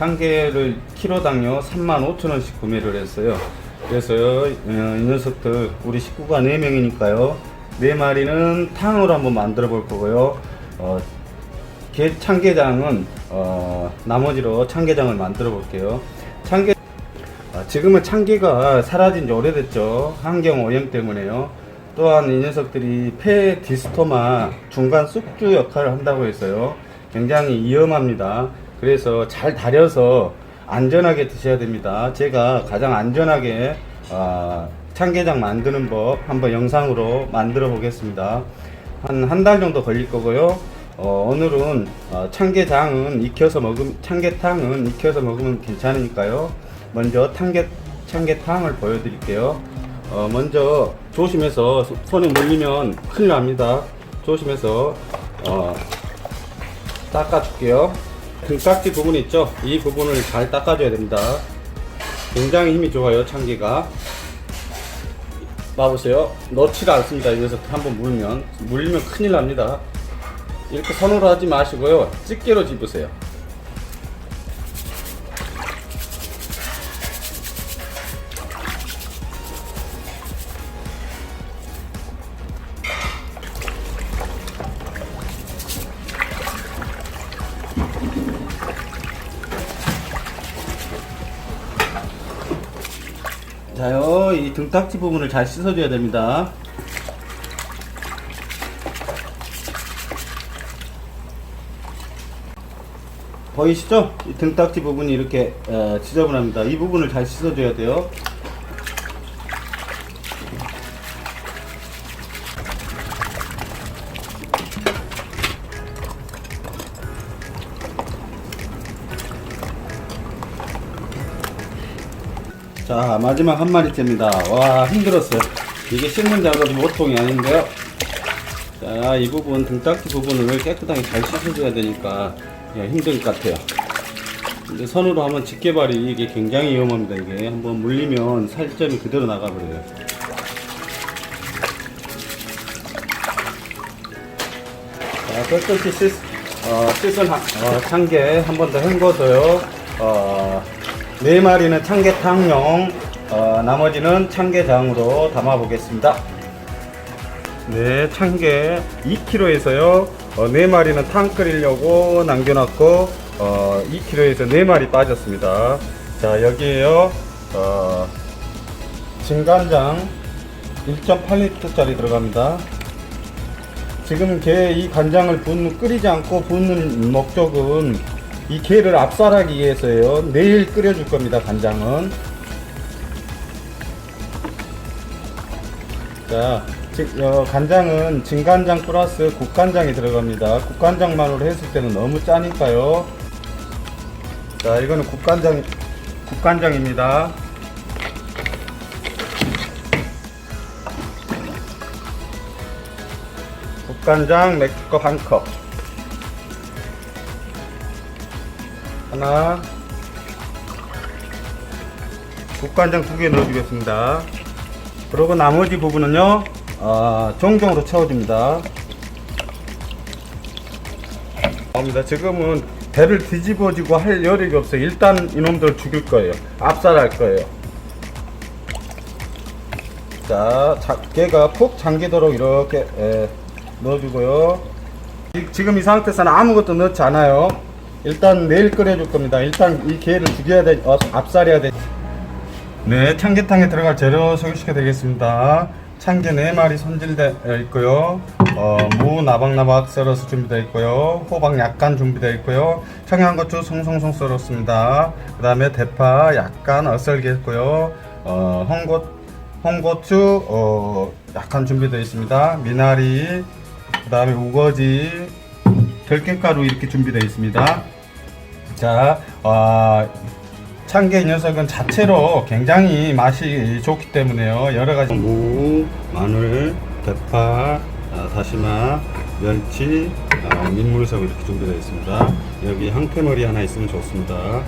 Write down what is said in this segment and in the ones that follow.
참게를 키로당요 35,000원씩 구매를 했어요. 그래서 어, 이 녀석들 우리 식구가 4명이니까요. 4마리는 탕으로 한번 만들어 볼 거고요. 어, 게, 참게장은 어, 나머지로 참게장을 만들어 볼게요. 참게 아, 지금은 참게가 사라진 지 오래됐죠. 환경 오염 때문에요. 또한 이 녀석들이 폐 디스토마 중간 쑥주 역할을 한다고 해서요. 굉장히 위험합니다. 그래서 잘 다려서 안전하게 드셔야 됩니다. 제가 가장 안전하게 아, 참게장 만드는 법 한번 영상으로 만들어 보겠습니다. 한 한 달 정도 걸릴 거고요. 어, 오늘은 어, 참게장은 익혀서 먹으면 참게탕은 익혀서 먹으면 괜찮으니까요. 먼저 참게 참게탕을 보여드릴게요. 어, 먼저 조심해서 손- 손에 물리면 큰일 납니다. 조심해서 어, 닦아줄게요. 등딱지 부분 있죠? 이 부분을 잘 닦아줘야 됩니다. 굉장히 힘이 좋아요, 참게가. 봐보세요. 넣지가 않습니다. 여기서 한번 물면. 물리면 큰일 납니다. 이렇게 손으로 하지 마시고요. 집게로 집으세요. 자요, 이 등딱지 부분을 잘 씻어줘야 됩니다. 보이시죠? 이 등딱지 부분이 이렇게 어, 지저분합니다. 이 부분을 잘 씻어줘야 돼요. 자 마지막 한 마리째입니다. 와 힘들었어요. 이게 씻는 작업이 보통이 아닌데요. 자, 이 부분, 등딱지 부분을 깨끗하게 잘 씻어줘야 되니까 예, 힘들 것 같아요. 근데 손으로 하면 집게발이 이게 굉장히 위험합니다. 이게 한번 물리면 살점이 그대로 나가버려요. 자, 깨끗이 씻, 어, 씻은 한, 어, 참게 한 번 더 헹궈서요. 어, 네 마리는 참게탕용, 어, 나머지는 참게장으로 담아보겠습니다. 네, 참게 2kg에서요. 어, 4마리는 탕 끓이려고 남겨놨고, 어, 2kg에서 4마리 빠졌습니다. 자, 여기에요. 어, 진간장 1.8L짜리 들어갑니다. 지금 게 이 간장을 붓는, 끓이지 않고 붓는 목적은 이 게를 압살하기 위해서예요. 내일 끓여줄 겁니다, 간장은. 자, 지- 어, 간장은 진간장 플러스 국간장이 들어갑니다. 국간장만으로 했을 때는 너무 짜니까요. 자, 이거는 국간장, 국간장입니다. 국간장 맥주컵 한 컵. 하나. 국간장 두 개 넣어주겠습니다. 그리고 나머지 부분은요, 아, 종종으로 채워줍니다. 나옵니다. 지금은 배를 뒤집어지고 할 여력이 없어요. 일단 이놈들 죽일 거예요. 압살할 거예요. 자, 작게가 푹 잠기도록 이렇게 예, 넣어주고요. 이- 지금 이 상태에서는 아무것도 넣지 않아요. 일단 내일 끓여줄 겁니다. 일단 이 게를 죽여야 돼, 어, 압살해야 돼. 네, 참게탕에 들어갈 재료 소개시켜 드리겠습니다. 참게 4마리 손질되어 있고요. 어, 무 나박나박 썰어서 준비되어 있고요. 호박 약간 준비되어 있고요. 청양고추 송송송 썰었습니다. 그 다음에 대파 약간 어썰게 했고요. 어, 홍고, 홍고추 어, 약간 준비되어 있습니다. 미나리, 그 다음에 우거지, 들깨가루 이렇게 준비되어 있습니다. 자, 어, 이 녀석은 자체로 굉장히 맛이 좋기 때문에요. 여러 가지 무, 마늘, 대파, 아, 다시마, 멸치, 아, 민물석 이렇게 준비되어 있습니다. 여기 항태머리 하나 있으면 좋습니다.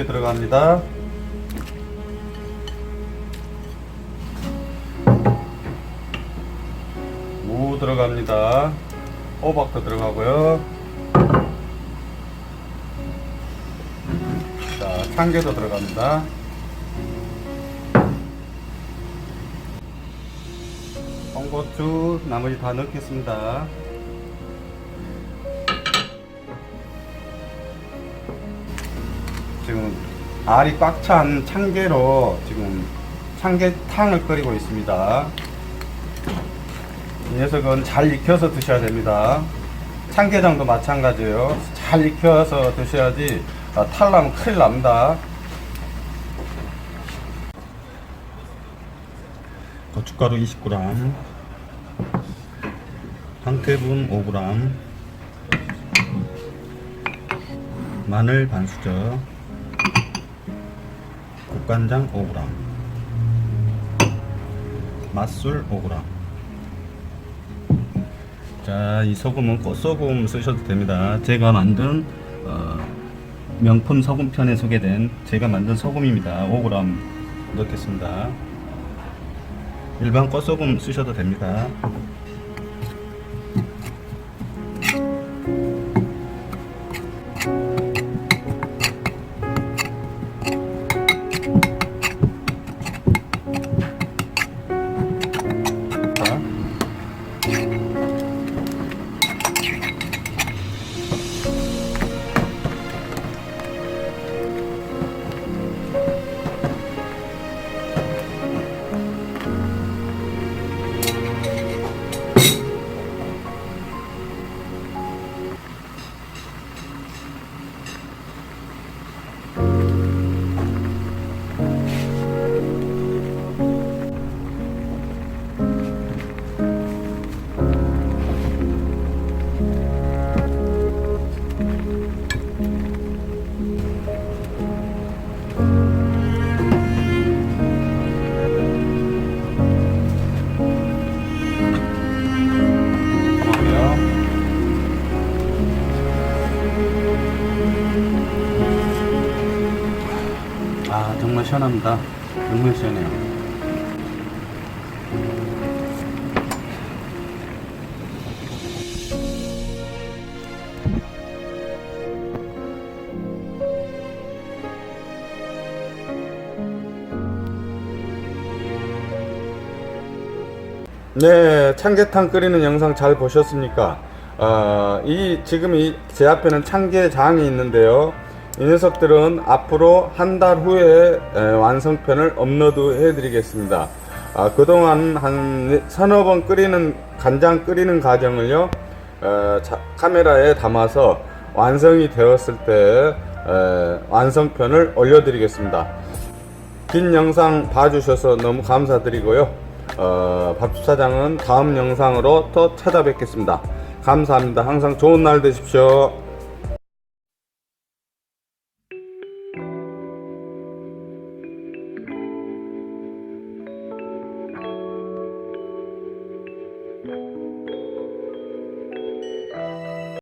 소고기 들어갑니다. 무 들어갑니다. 호박도 들어가고요. 자, 참깨도 들어갑니다. 홍고추 나머지 다 넣겠습니다. 지금 알이 꽉 찬 참깨로 지금 참깨탕을 끓이고 있습니다. 이 녀석은 잘 익혀서 드셔야 됩니다. 참깨장도 마찬가지예요. 잘 익혀서 드셔야지 아, 탈나면 큰일 납니다. 고춧가루 20g, 황태분 5g, 마늘 반 수저, 국간장 5g, 맛술 5g. 자, 이 소금은 꽃소금 쓰셔도 됩니다. 제가 만든 어, 명품 소금편에 소개된 제가 만든 소금입니다. 5g 넣겠습니다. 일반 꽃소금 쓰셔도 됩니다. 시원합니다. 정말 시원해요. 네, 참깨탕 끓이는 영상 잘 보셨습니까? 아, 이 지금 이 제 앞에는 참깨장이 있는데요. 이 녀석들은 앞으로 한 달 후에 에, 완성편을 업로드 해드리겠습니다. 아, 그동안 한 서너 번 끓이는 간장 끓이는 과정을요 어, 자- 카메라에 담아서 완성이 되었을 때 에, 완성편을 올려드리겠습니다. 긴 영상 봐주셔서 너무 감사드리고요. 어, 밥집 사장은 다음 영상으로 또 찾아뵙겠습니다. 감사합니다. 항상 좋은 날 되십시오.